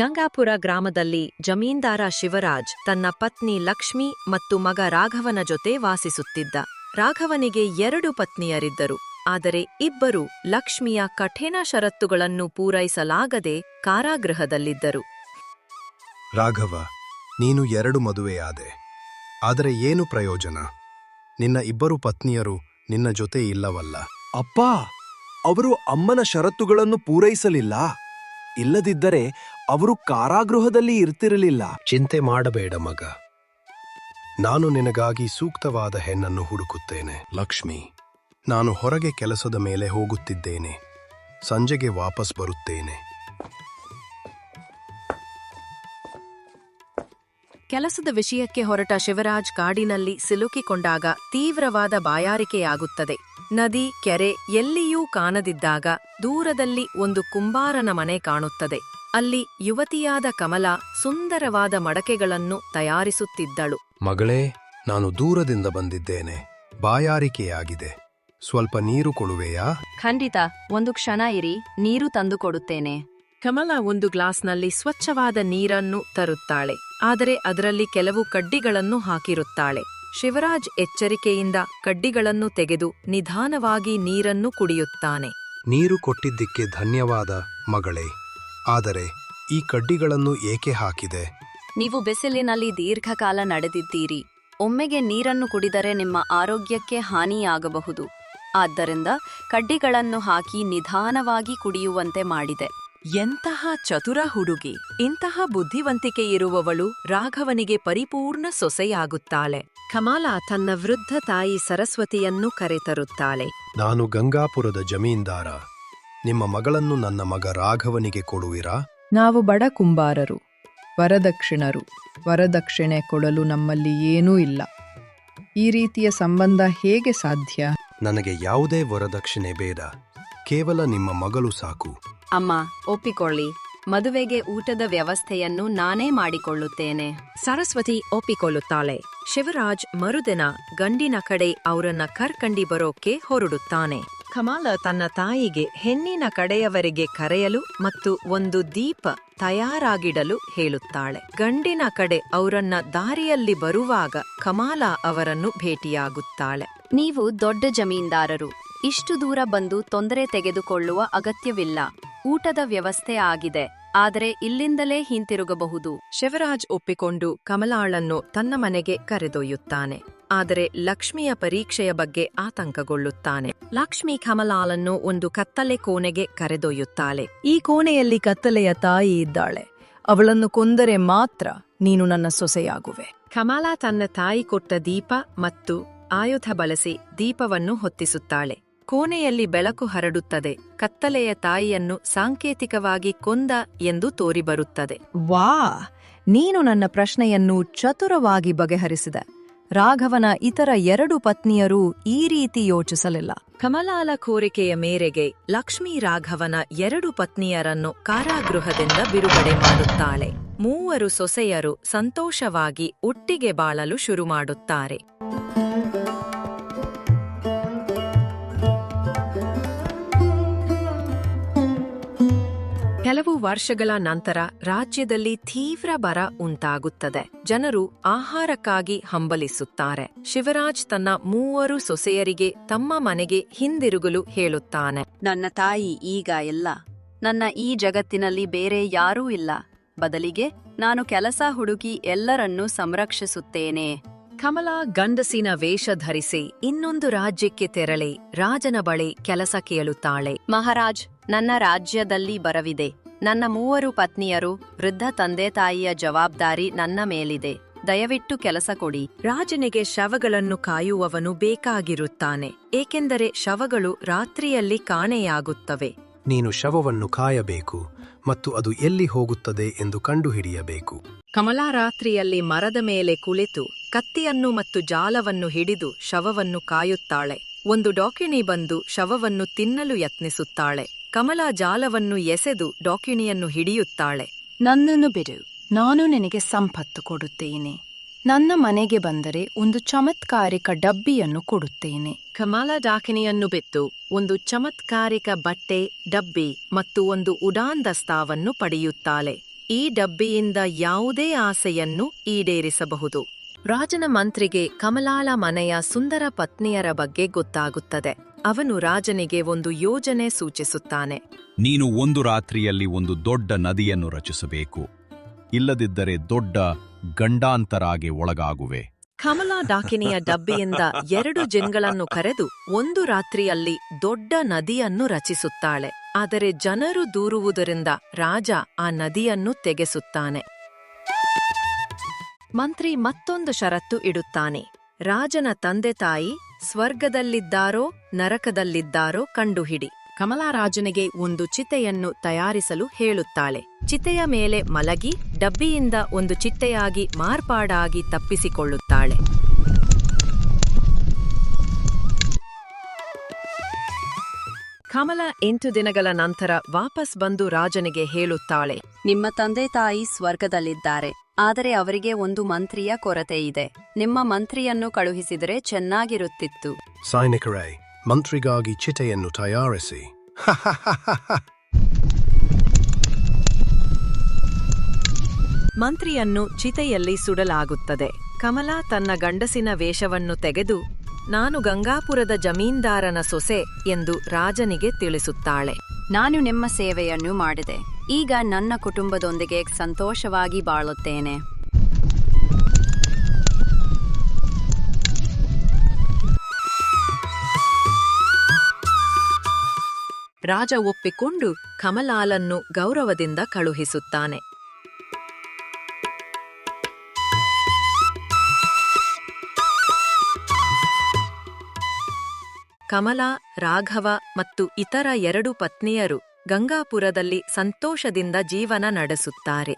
ಗಂಗಾಪುರ ಗ್ರಾಮದಲ್ಲಿ ಜಮೀನ್ದಾರ ಶಿವರಾಜ್ ತನ್ನ ಪತ್ನಿ ಲಕ್ಷ್ಮಿ ಮತ್ತು ಮಗ ರಾಘವನ ಜೊತೆ ವಾಸಿಸುತ್ತಿದ್ದ. ರಾಘವನಿಗೆ ಎರಡು ಪತ್ನಿಯರಿದ್ದರು. ಆದರೆ ಇಬ್ಬರು ಲಕ್ಷ್ಮಿಯ ಕಠಿಣ ಷರತ್ತುಗಳನ್ನು ಪೂರೈಸಲಾಗದೆ ಕಾರಾಗೃಹದಲ್ಲಿದ್ದರು. ರಾಘವ ನೀನು ಎರಡು ಮದುವೆಯಾದೆ. ಆದರೆ ಏನು ಪ್ರಯೋಜನ? ನಿನ್ನ ಇಬ್ಬರು ಪತ್ನಿಯರು ನಿನ್ನ ಜೊತೆ ಇಲ್ಲವಲ್ಲ. ಅಪ್ಪ ಅವರು ಅಮ್ಮನ ಷರತ್ತುಗಳನ್ನು ಪೂರೈಸಲಿಲ್ಲ. ಇಲ್ಲದಿದ್ದರೆ ಅವರು ಕಾರಾಗೃಹದಲ್ಲಿ ಇರ್ತಿರಲಿಲ್ಲ. ಚಿಂತೆ ಮಾಡಬೇಡ ಮಗ. ನಾನು ನಿನಗಾಗಿ ಸೂಕ್ತವಾದ ಹೆಣ್ಣನ್ನು ಹುಡುಕುತ್ತೇನೆ. ಲಕ್ಷ್ಮಿ ನಾನು ಹೊರಗೆ ಕೆಲಸದ ಮೇಲೆ ಹೋಗುತ್ತಿದ್ದೇನೆ. ಸಂಜೆಗೆ ವಾಪಸ್ ಬರುತ್ತೇನೆ. ಕೆಲಸದ ವಿಷಯಕ್ಕೆ ಹೊರಟ ಶಿವರಾಜ್ ಕಾಡಿನಲ್ಲಿ ಸಿಲುಕಿಕೊಂಡಾಗ ತೀವ್ರವಾದ ಬಾಯಾರಿಕೆಯಾಗುತ್ತದೆ. ನದಿ ಕೆರೆ ಎಲ್ಲಿಯೂ ಕಾಣದಿದ್ದಾಗ ದೂರದಲ್ಲಿ ಒಂದು ಕುಂಬಾರನ ಮನೆ ಕಾಣುತ್ತದೆ. ಅಲ್ಲಿ ಯುವತಿಯಾದ ಕಮಲ ಸುಂದರವಾದ ಮಡಕೆಗಳನ್ನು ತಯಾರಿಸುತ್ತಿದ್ದಳು. ಮಗಳೇ ನಾನು ದೂರದಿಂದ ಬಂದಿದ್ದೇನೆ. ಬಾಯಾರಿಕೆಯಾಗಿದೆ. ಸ್ವಲ್ಪ ನೀರು ಕೊಡುವೆಯಾ? ಖಂಡಿತ ಒಂದು ಕ್ಷಣ ಇರಿ ನೀರು ತಂದು ಕೊಡುತ್ತೇನೆ. ಕಮಲ ಒಂದು ಗ್ಲಾಸ್ನಲ್ಲಿ ಸ್ವಚ್ಛವಾದ ನೀರನ್ನು ತರುತ್ತಾಳೆ. ಆದರೆ ಅದರಲ್ಲಿ ಕೆಲವು ಕಡ್ಡಿಗಳನ್ನು ಹಾಕಿರುತ್ತಾಳೆ. ಶಿವರಾಜ್ ಎಚ್ಚರಿಕೆಯಿಂದ ಕಡ್ಡಿಗಳನ್ನು ತೆಗೆದು ನಿಧಾನವಾಗಿ ನೀರನ್ನು ಕುಡಿಯುತ್ತಾನೆ. ನೀರು ಕೊಟ್ಟಿದ್ದಕ್ಕೆ ಧನ್ಯವಾದ ಮಗಳೇ. ಆದರೆ ಈ ಕಡ್ಡಿಗಳನ್ನು ಏಕೆ ಹಾಕಿದೆ? ನೀವು ಬಿಸಿಲಿನಲ್ಲಿ ದೀರ್ಘಕಾಲ ನಡೆದಿದ್ದೀರಿ. ಒಮ್ಮೆಗೆ ನೀರನ್ನು ಕುಡಿದರೆ ನಿಮ್ಮ ಆರೋಗ್ಯಕ್ಕೆ ಹಾನಿಯಾಗಬಹುದು. ಆದ್ದರಿಂದ ಕಡ್ಡಿಗಳನ್ನು ಹಾಕಿ ನಿಧಾನವಾಗಿ ಕುಡಿಯುವಂತೆ ಮಾಡಿದೆ. ಎಂತಹ ಚತುರ ಹುಡುಗಿ ಇಂತಹ ಬುದ್ಧಿವಂತಿಕೆ ಇರುವವಳು ರಾಘವನಿಗೆ ಪರಿಪೂರ್ಣ ಸೊಸೆಯಾಗುತ್ತಾಳೆ. ಕಮಾಲಾ ತನ್ನ ವೃದ್ಧ ತಾಯಿ ಸರಸ್ವತಿಯನ್ನು ಕರೆತರುತ್ತಾಳೆ. ನಾನು ಗಂಗಾಪುರದ ಜಮೀನ್ದಾರ. ನಿಮ್ಮ ಮಗಳನ್ನು ನನ್ನ ಮಗ ರಾಘವನಿಗೆ ಕೊಡುವಿರಾ? ನಾವು ಬಡ ಕುಂಬಾರರು ವರದಕ್ಷಿಣರು. ವರದಕ್ಷಿಣೆ ಕೊಡಲು ನಮ್ಮಲ್ಲಿ ಏನೂ ಇಲ್ಲ. ಈ ರೀತಿಯ ಸಂಬಂಧ ಹೇಗೆ ಸಾಧ್ಯ? ನನಗೆ ಯಾವುದೇ ವರದಕ್ಷಿಣೆ ಬೇಡ. ಕೇವಲ ನಿಮ್ಮ ಮಗಳು ಸಾಕು. ಅಮ್ಮ ಒಪ್ಪಿಕೊಳ್ಳಿ. ಮದುವೆಗೆ ಊಟದ ವ್ಯವಸ್ಥೆಯನ್ನು ನಾನೇ ಮಾಡಿಕೊಳ್ಳುತ್ತೇನೆ. ಸರಸ್ವತಿ ಒಪ್ಪಿಕೊಳ್ಳುತ್ತಾಳೆ. ಶಿವರಾಜ್ ಮರುದಿನ ಗಂಡಿನ ಕಡೆ ಅವರನ್ನ ಕರ್ಕಂಡಿ ಬರೋಕೆ ಹೊರಡುತ್ತಾನೆ. ಕಮಾಲ ತನ್ನ ತಾಯಿಗೆ ಹೆಣ್ಣಿನ ಕಡೆಯವರೆಗೆ ಕರೆಯಲು ಮತ್ತು ಒಂದು ದೀಪ ತಯಾರಾಗಿಡಲು ಹೇಳುತ್ತಾಳೆ. ಗಂಡಿನ ಕಡೆ ಅವರನ್ನ ದಾರಿಯಲ್ಲಿ ಬರುವಾಗ ಕಮಾಲ ಅವರನ್ನು ಭೇಟಿಯಾಗುತ್ತಾಳೆ. ನೀವು ದೊಡ್ಡ ಜಮೀನ್ದಾರರು. ಇಷ್ಟು ದೂರ ಬಂದು ತೊಂದರೆ ತೆಗೆದುಕೊಳ್ಳುವ ಅಗತ್ಯವಿಲ್ಲ. ಊಟದ ವ್ಯವಸ್ಥೆ ಆಗಿದೆ. ಆದರೆ ಇಲ್ಲಿಂದಲೇ ಹಿಂತಿರುಗಬಹುದು. ಶಿವರಾಜ್ ಒಪ್ಪಿಕೊಂಡು ಕಮಲಾಳನ್ನು ತನ್ನ ಮನೆಗೆ ಕರೆದೊಯ್ಯುತ್ತಾನೆ. ಆದರೆ ಲಕ್ಷ್ಮಿಯ ಪರೀಕ್ಷೆಯ ಬಗ್ಗೆ ಆತಂಕಗೊಳ್ಳುತ್ತಾನೆ. ಲಕ್ಷ್ಮಿ ಕಮಲಾಲನ್ನು ಒಂದು ಕತ್ತಲೆ ಕೋಣೆಗೆ ಕರೆದೊಯ್ಯುತ್ತಾಳೆ. ಈ ಕೋಣೆಯಲ್ಲಿ ಕತ್ತಲೆಯ ತಾಯಿ ಇದ್ದಾಳೆ. ಅವಳನ್ನು ಕೊಂದರೆ ಮಾತ್ರ ನೀನು ನನ್ನ ಸೊಸೆಯಾಗುವೆ. ಕಮಲಾ ತನ್ನ ತಾಯಿ ಕೊಟ್ಟ ದೀಪ ಮತ್ತು ಆಯುಧ ಬಳಸಿ ದೀಪವನ್ನು ಹೊತ್ತಿಸುತ್ತಾಳೆ. ಕೋಣೆಯಲ್ಲಿ ಬೆಳಕು ಹರಡುತ್ತದೆ. ಕತ್ತಲೆಯ ತಾಯಿಯನ್ನು ಸಾಂಕೇತಿಕವಾಗಿ ಕೊಂದ ಎಂದು ತೋರಿಬರುತ್ತದೆ. ವಾ ನೀನು ನನ್ನ ಪ್ರಶ್ನೆಯನ್ನು ಚತುರವಾಗಿ ಬಗೆಹರಿಸಿದೆ. ರಾಘವನ ಇತರ ಎರಡು ಪತ್ನಿಯರು ಈ ರೀತಿ ಯೋಚಿಸಲಿಲ್ಲ. ಕಮಲಾಲ ಕೋರಿಕೆಯ ಮೇರೆಗೆ ಲಕ್ಷ್ಮೀ ರಾಘವನ ಎರಡು ಪತ್ನಿಯರನ್ನು ಕಾರಾಗೃಹದಿಂದ ಬಿಡುಗಡೆ ಮಾಡುತ್ತಾಳೆ. ಮೂವರು ಸೊಸೆಯರು ಸಂತೋಷವಾಗಿ ಒಟ್ಟಿಗೆ ಬಾಳಲು ಶುರುಮಾಡುತ್ತಾರೆ ಕೆಲವು ವರ್ಷಗಳ ನಂತರ ರಾಜ್ಯದಲ್ಲಿ ತೀವ್ರ ಬರ ಉಂಟಾಗುತ್ತದೆ. ಜನರು ಆಹಾರಕ್ಕಾಗಿ ಹಂಬಲಿಸುತ್ತಾರೆ. ಶಿವರಾಜ್ ತನ್ನ ಮೂವರು ಸೊಸೆಯರಿಗೆ ತಮ್ಮ ಮನೆಗೆ ಹಿಂದಿರುಗಲು ಹೇಳುತ್ತಾನೆ. ನನ್ನ ತಾಯಿ ಈಗ ಎಲ್ಲ ನನ್ನ ಈ ಜಗತ್ತಿನಲ್ಲಿ ಬೇರೆ ಯಾರೂ ಇಲ್ಲ. ಬದಲಿಗೆ ನಾನು ಕೆಲಸ ಹುಡುಕಿ ಎಲ್ಲರನ್ನೂ ಸಂರಕ್ಷಿಸುತ್ತೇನೆ. ಕಮಲಾ ಗಂಡಸಿನ ವೇಷ ಧರಿಸಿ ಇನ್ನೊಂದು ರಾಜ್ಯಕ್ಕೆ ತೆರಳಿ ರಾಜನ ಬಳಿ ಕೆಲಸ ಕೇಳುತ್ತಾಳೆ. ಮಹಾರಾಜ್ ನನ್ನ ರಾಜ್ಯದಲ್ಲಿ ಬರವಿದೆ. ನನ್ನ ಮೂವರು ಪತ್ನಿಯರು ವೃದ್ಧ ತಂದೆ ತಾಯಿಯ ಜವಾಬ್ದಾರಿ ನನ್ನ ಮೇಲಿದೆ. ದಯವಿಟ್ಟು ಕೆಲಸ ಕೊಡಿ. ರಾಜನಿಗೆ ಶವಗಳನ್ನು ಕಾಯುವವನು ಬೇಕಾಗಿರುತ್ತಾನೆ ಏಕೆಂದರೆ ಶವಗಳು ರಾತ್ರಿಯಲ್ಲಿ ಕಾಣೆಯಾಗುತ್ತವೆ. ನೀನು ಶವವನ್ನು ಕಾಯಬೇಕು ಮತ್ತು ಅದು ಎಲ್ಲಿ ಹೋಗುತ್ತದೆ ಎಂದು ಕಂಡುಹಿಡಿಯಬೇಕು. ಕಮಲಾ ರಾತ್ರಿಯಲ್ಲಿ ಮರದ ಮೇಲೆ ಕುಳಿತು ಕತ್ತಿಯನ್ನು ಮತ್ತು ಜಾಲವನ್ನು ಹಿಡಿದು ಶವವನ್ನು ಕಾಯುತ್ತಾಳೆ. ಒಂದು ಡಾಕಿಣಿ ಬಂದು ಶವವನ್ನು ತಿನ್ನಲು ಯತ್ನಿಸುತ್ತಾಳೆ. ಕಮಲಾ ಜಾಲವನ್ನು ಎಸೆದು ಡಾಕಿಣಿಯನ್ನು ಹಿಡಿಯುತ್ತಾಳೆ. ನನ್ನನ್ನು ಬಿಡು ನಾನು ನಿನಗೆ ಸಂಪತ್ತು ಕೊಡುತ್ತೇನೆ. ನನ್ನ ಮನೆಗೆ ಬಂದರೆ ಒಂದು ಚಮತ್ಕಾರಿಕ ಡಬ್ಬಿಯನ್ನು ಕೊಡುತ್ತೇನೆ. ಕಮಲಾ ಡಾಕಿಣಿಯನ್ನು ಬಿತ್ತು ಒಂದು ಚಮತ್ಕಾರಿಕ ಬಟ್ಟೆ ಡಬ್ಬಿ ಮತ್ತು ಒಂದು ಉಡಾನ್ ದಸ್ತಾವನ್ನು ಪಡೆಯುತ್ತಾಳೆ. ಈ ಡಬ್ಬಿಯಿಂದ ಯಾವುದೇ ಆಸೆಯನ್ನು ಈಡೇರಿಸಬಹುದು. ರಾಜನ ಮಂತ್ರಿಗೆ ಕಮಲಾಳ ಮನೆಯ ಸುಂದರ ಪತ್ನಿಯರ ಬಗ್ಗೆ ಗೊತ್ತಾಗುತ್ತದೆ. ಅವನು ರಾಜನಿಗೆ ಒಂದು ಯೋಜನೆ ಸೂಚಿಸುತ್ತಾನೆ. ನೀನು ಒಂದು ರಾತ್ರಿಯಲ್ಲಿ ಒಂದು ದೊಡ್ಡ ನದಿಯನ್ನು ರಚಿಸಬೇಕು. ಇಲ್ಲದಿದ್ದರೆ ದೊಡ್ಡ ಗಂಡಾಂತರಾಗಿ ಒಳಗಾಗುವೆ. ಕಮಲಾ ಡಾಕಿನಿಯ ಡಬ್ಬಿಯಿಂದ ಎರಡು ಜಿನ್ಗಳನ್ನು ಕರೆದು ಒಂದು ರಾತ್ರಿಯಲ್ಲಿ ದೊಡ್ಡ ನದಿಯನ್ನು ರಚಿಸುತ್ತಾಳೆ. ಆದರೆ ಜನರು ದೂರುವುದರಿಂದ ರಾಜ ಆ ನದಿಯನ್ನು ತೆಗೆಸುತ್ತಾನೆ. ಮಂತ್ರಿ ಮತ್ತೊಂದು ಷರತ್ತು ಇಡುತ್ತಾನೆ. ರಾಜನ ತಂದೆ ತಾಯಿ ಸ್ವರ್ಗದಲ್ಲಿದ್ದಾರೋ, ನರಕದಲ್ಲಿದ್ದಾರೋ ಕಂಡುಹಿಡಿ. ಕಮಲಾರಾಜನಿಗೆ ಒಂದು ಚಿತೆಯನ್ನು ತಯಾರಿಸಲು ಹೇಳುತ್ತಾಳೆ. ಚಿತೆಯ ಮೇಲೆ ಮಲಗಿ, ಡಬ್ಬಿಯಿಂದ ಒಂದು ಚಿಟ್ಟೆಯಾಗಿ ಮಾರ್ಪಾಡಾಗಿ ತಪ್ಪಿಸಿಕೊಳ್ಳುತ್ತಾಳೆ. ಕಮಲ ಎಂಟು ದಿನಗಳ ನಂತರ ವಾಪಸ್ ಬಂದು ರಾಜನಿಗೆ ಹೇಳುತ್ತಾಳೆ ನಿಮ್ಮ ತಂದೆ ತಾಯಿ ಸ್ವರ್ಗದಲ್ಲಿದ್ದಾರೆ ಆದರೆ ಅವರಿಗೆ ಒಂದು ಮಂತ್ರಿಯ ಕೊರತೆ ಇದೆ. ನಿಮ್ಮ ಮಂತ್ರಿಯನ್ನು ಕಳುಹಿಸಿದರೆ ಚೆನ್ನಾಗಿರುತ್ತಿತ್ತು. ಸೈನಿಕರೇ ಮಂತ್ರಿಗಾಗಿ ಚಿತೆಯನ್ನು ತಯಾರಿಸಿ. ಮಂತ್ರಿಯನ್ನು ಚಿತೆಯಲ್ಲಿ ಸುಡಲಾಗುತ್ತದೆ. ಕಮಲಾ ತನ್ನ ಗಂಡಸಿನ ವೇಷವನ್ನು ತೆಗೆದು ನಾನು ಗಂಗಾಪುರದ ಜಮೀನ್ದಾರನ ಸೊಸೆ ಎಂದು ರಾಜನಿಗೆ ತಿಳಿಸುತ್ತಾಳೆ. ನಾನು ನಿಮ್ಮ ಸೇವೆಯನ್ನು ಮಾಡಿದೆ. ಈಗ ನನ್ನ ಕುಟುಂಬದೊಂದಿಗೆ ಸಂತೋಷವಾಗಿ ಬಾಳುತ್ತೇನೆ. ರಾಜ ಒಪ್ಪಿಕೊಂಡು ಕಮಲಾಲನ್ನು ಗೌರವದಿಂದ ಕಳುಹಿಸುತ್ತಾನೆ. ಕಮಲಾ ರಾಘವ ಮತ್ತು ಇತರ ಎರಡು ಪತ್ನಿಯರು ಗಂಗಾಪುರದಲ್ಲಿ ಸಂತೋಷದಿಂದ ಜೀವನ ನಡೆಸುತ್ತಾರೆ.